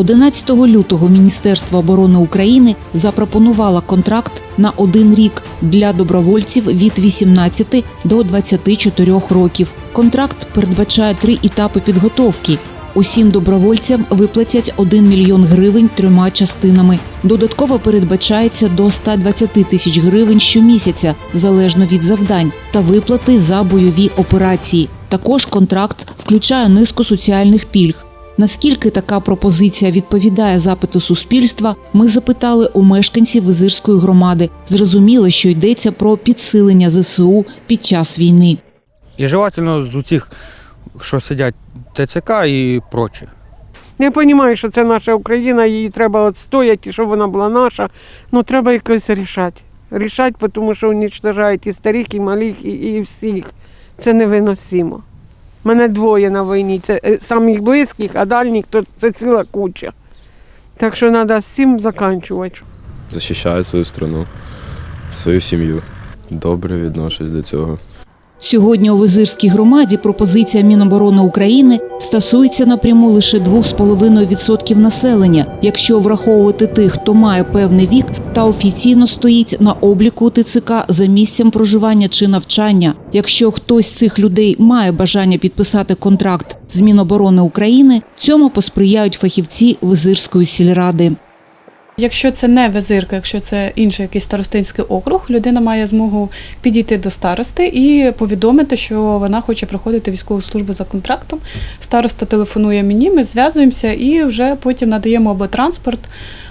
11 лютого Міністерство оборони України запропонувало контракт на один рік для добровольців від 18 до 24 років. Контракт передбачає три етапи підготовки. Усім добровольцям виплатять 1 мільйон гривень трьома частинами. Додатково передбачається до 120 тисяч гривень щомісяця, залежно від завдань, та виплати за бойові операції. Також контракт включає низку соціальних пільг. Наскільки така пропозиція відповідає запиту суспільства, ми запитали у мешканців Визирської громади. Зрозуміло, що йдеться про підсилення ЗСУ під час війни. І желательно з усіх, що сидять ТЦК і проче. Я розумію, що це наша Україна, її треба відстояти, і щоб вона була наша. Ну треба якось рішати. Рішати, тому що уничтожають і старих, і малих, і, і всіх. Це невиносимо. Мене двоє на війні. Це е, самих близьких, а дальніх то це ціла куча. Так що треба з цим закінчувати. захищаю свою страну, свою сім'ю. Добре відношусь до цього. Сьогодні у Визирській громаді пропозиція Міноборони України стосується напряму лише 2,5% населення, якщо враховувати тих, хто має певний вік та офіційно стоїть на обліку ТЦК за місцем проживання чи навчання. Якщо хтось з цих людей має бажання підписати контракт з Міноборони України, цьому посприяють фахівці Визирської сільради. Якщо це не визирка, якщо це інший якийсь старостинський округ, людина має змогу підійти до старости і повідомити, що вона хоче проходити військову службу за контрактом. Староста телефонує мені, ми зв'язуємося і вже потім надаємо або транспорт,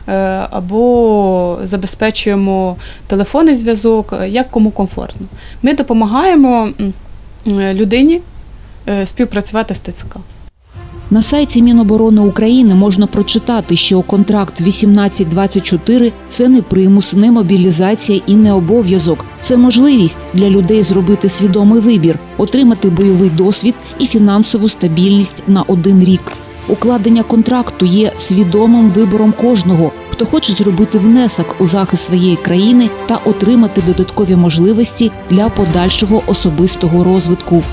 е, або забезпечуємо телефонний зв'язок, е, як кому комфортно. Ми допомагаємо е, людині співпрацювати з ТЦК. На сайті Міноборони України можна прочитати, що контракт 1824 – це не примус, не мобілізація і не обов'язок. Це можливість для людей зробити свідомий вибір, отримати бойовий досвід і фінансову стабільність на один рік. Укладення контракту є свідомим вибором кожного, хто хоче зробити внесок у захист своєї країни та отримати додаткові можливості для подальшого особистого розвитку.